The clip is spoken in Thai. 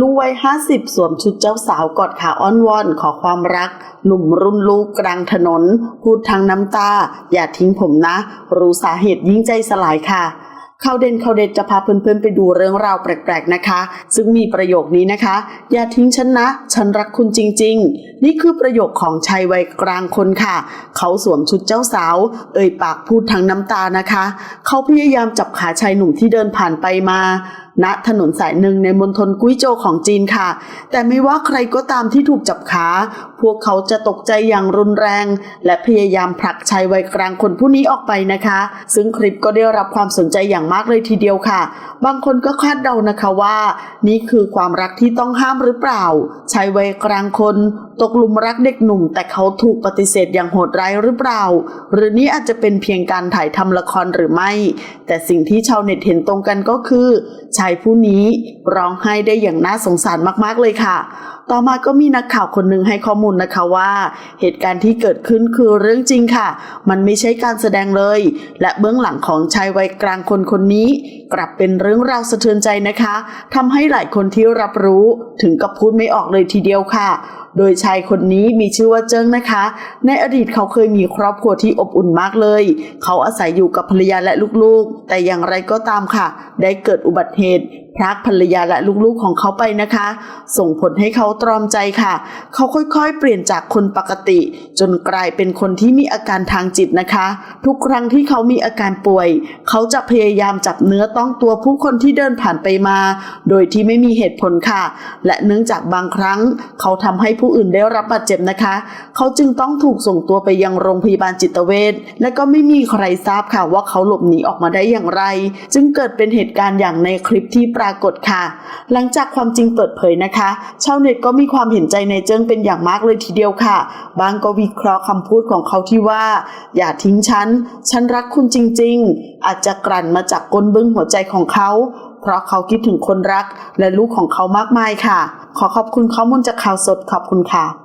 ลุงวัยห้าสิบสวมชุดเจ้าสาวกอดขาอ้อนวอนขอความรัก หนุ่มรุ่นลูกกลางถนน พูดทางน้ำตา อย่าทิ้งผมนะ รู้สาเหตุยิ่งใจสลายค่ะข่าวเด่นข่าวเด็ดจะพาเพื่อนๆไปดูเรื่องราวแปลกๆนะคะ ซึ่งมีประโยคนี้นะคะ อย่าทิ้งฉันนะ ฉันรักคุณจริง ๆ นี่คือประโยคของชายวัยกลางคนค่ะ เขาสวมชุดเจ้าสาว เอ่ยปากพูดทางน้ำตานะคะ เขาพยายามจับขาชายหนุ่มที่เดินผ่านไปมา ณถนนสายหนึ่งในมณฑลกุ้ยโจวของจีนค่ะ แต่ไม่ว่าใครก็ตามที่ถูกจับขา พวกเขาจะตกใจอย่างรุนแรง และพยายามผลักชายวัยกลางคนผู้นี้ออกไปนะคะ ซึ่งคลิปก็ได้รับความสนใจอย่างมากเลยทีเดียวค่ะ บางคนก็คาดเดานะคะว่า นี่คือความรักที่ต้องห้ามหรือเปล่าชายวัยกลางคนตกหลุมรักเด็กหนุ่ม แต่เขาถูกปฏิเสธอย่างโหดร้ายหรือเปล่า หรือนี่อาจจะเป็นเพียงการถ่ายทำละครหรือไม่ แต่สิ่งที่ชาวเน็ตเห็นตรงกันก็คือชายผู้นี้ร้องไห้ได้อย่างน่าสงสารมากๆเลยค่ะ ต่อมาก็มีนักข่าวคนหนึ่งให้ข้อมูลนะคะว่า เหตุการณ์ที่เกิดขึ้นคือเรื่องจริงค่ะ มันไม่ใช่การแสดงเลย และเบื้องหลังของชายวัยกลางคนคนนี้ กลับเป็นเรื่องราวสะเทือนใจนะคะทำให้หลายคนที่รับรู้ถึงกับพูดไม่ออกเลยทีเดียวค่ะ โดยชายคนนี้มีชื่อว่าเจิ้งนะคะ ในอดีตเขาเคยมีครอบครัวที่อบอุ่นมากเลย เขาอาศัยอยู่กับภรรยาและลูกๆ แต่อย่างไรก็ตามค่ะ ได้เกิดอุบัติเหตุพรากภรรยาและลูกๆของเขาไปนะคะ ส่งผลให้เขาตรอมใจค่ะ เขาค่อยๆ เปลี่ยนจากคนปกติ จนกลายเป็นคนที่มีอาการทางจิตนะคะ ทุกครั้งที่เขามีอาการป่วย เขาจะพยายามจับเนื้อต้องตัวผู้คนที่เดินผ่านไปมา โดยที่ไม่มีเหตุผลค่ะ และเนื่องจากบางครั้ง เขาทำให้ผู้อื่นได้รับบาดเจ็บนะคะ เขาจึงต้องถูกส่งตัวไปยังโรงพยาบาลจิตเวชและก็ไม่มีใครทราบค่ะว่าเขาหลบหนีออกมาได้อย่างไร จึงเกิดเป็นเหตุการณ์อย่างในคลิปที่ปรากฏค่ะ หลังจากความจริงเปิดเผยนะคะชาวเน็ตก็มีความเห็นใจในเจิ้งเป็นอย่างมากเลยทีเดียวค่ะ บางก็วิเคราะห์คำพูดของเขาที่ว่า อย่าทิ้งฉัน ฉันรักคุณจริง ๆ อาจจะกลั่นมาจากก้นบึ้งหัวใจของเขา เพราะเขาคิดถึงคนรักและลูกของเขามากมายค่ะ ขอขอบคุณข้อมูลจากข่าวสดขอบคุณค่ะ